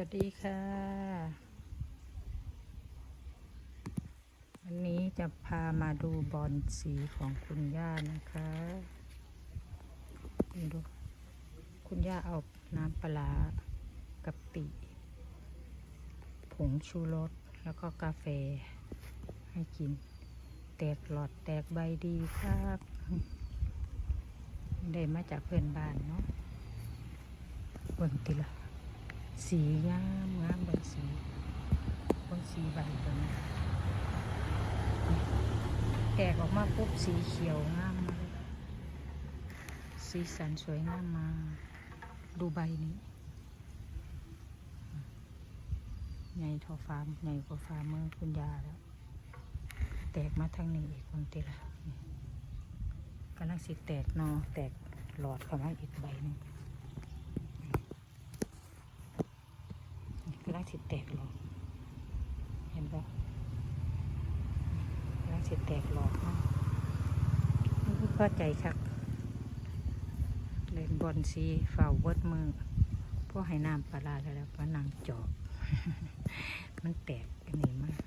วัสดีค่ะ วันนี้จะพามาดูบอลสีของคุณย่านะคะดูคุณย่าเอาน้ำปลากะปิ ผงชูรสแล้วก็กาแฟให้กิน แตกหลอดแตกใบดีครับได้มาจากเพื่อนบ้านเนาะเบิ่งติละ สีงามงามเบิ่งสีเบิ่งสีใบตัวนี้แตกออกมาปุ๊บสีเขียวงามมากสีสันสวยงามมา ดูใบนี้ใหญ่เท่าฟ้าใหญ่กว่าฟ้าเมื่อคุณยาแล้ว แตกมาทางนี้อีกคนติละกำลังสิแตกนอแตกหลอดเข้ามาอีกใบนึง กำลัง สิแตกหลอดเห็นปะกำลังสิแตกหลอดเนาะนี่เข้าใจครับเล่นบอลสีเฝ้าเวิดมือพวกให้น้ำปลาร้าแล้วก็นางจอบ มันแตกกันนี่มาก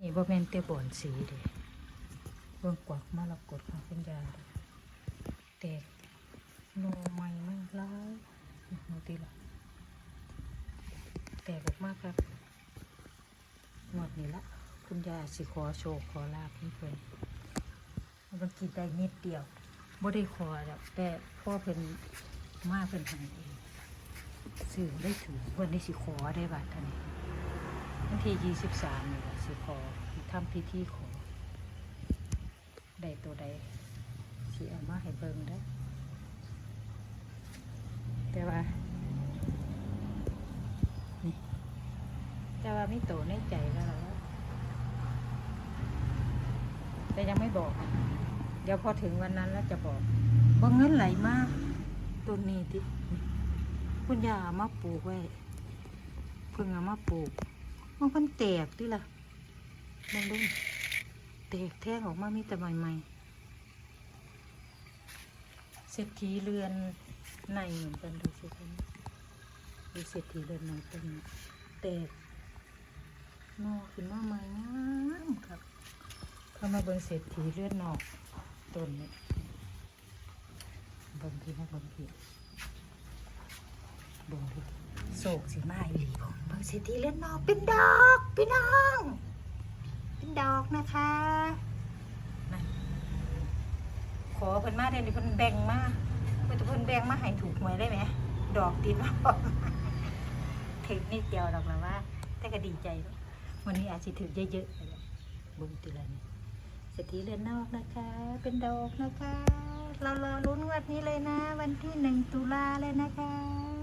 นี่บ่แม่นแต่บอลสีเด้เบิ่งกวักมาแล้วกดของคุณยายแตกโนใหม่มากร้ายโนตีละ แตกออกมากครับหมดนี่ละคุณยายสิขอโชคขอลาบให้เพิ่นมันกินได้นิดเดียวบ่ได้ขอดอกแต่พ่อเพิ่นมาเพิ่นทำเองสื่อได้ถือวันนี้สิขอได้บาทเท่านี้วันที่ยี่สิบสามนี่ละสิขอทำพิธีขอได้ตัวใดสิเอามาให้เบิ่งได้แต่ว่า แต่ว่าไม่โตในใจแล้วแต่ยังไม่บอก เดี๋ยวพอถึงวันนั้นแล้วจะบอกบางเงินไหลมากต้นนี้ที่คุณยามาปลูกไว้เพิ่งเอามาปลูกมันเพิ่นแตกดิล่ะมันดุ้งแตกแท่งออกมามีแต่ใหม่ๆเศรษฐีเรือนในเหมือนกันดูสิคุณดูเศรษฐีเรือนในต้นนี้แตก นอกขึ้นมาใหม่งามครับ เข้ามาเบิ่งเศรษฐีเลือดนอกต้นนี้เบิ่งที่นะเบิ่งที่เบิ่งที่โศกสิมาอีหลีบ่เบิ่งเศรษฐีเลือดนอกเป็นดอกพี่น้อง เป็นดอกนะคะขอเพิ่นมาเดี๋ยวนี้เพิ่นแบ่งมาเพิ่นจะเพิ่นแบ่งมาให้ถูกหวยได้ไหมดอกติดมาถึงนิดเดียวดอกแล้วว่า แต่ก็ดีใจเนอะ วันนี้อาจจะถือเยอะๆเลยบุญตุละนี่เศรษฐีเรือนนอกนะคะ เป็นดอกนะคะ เรารอลุ้นงวันนี้เลยนะ วันที่หนึ่งตุลาเลยนะคะ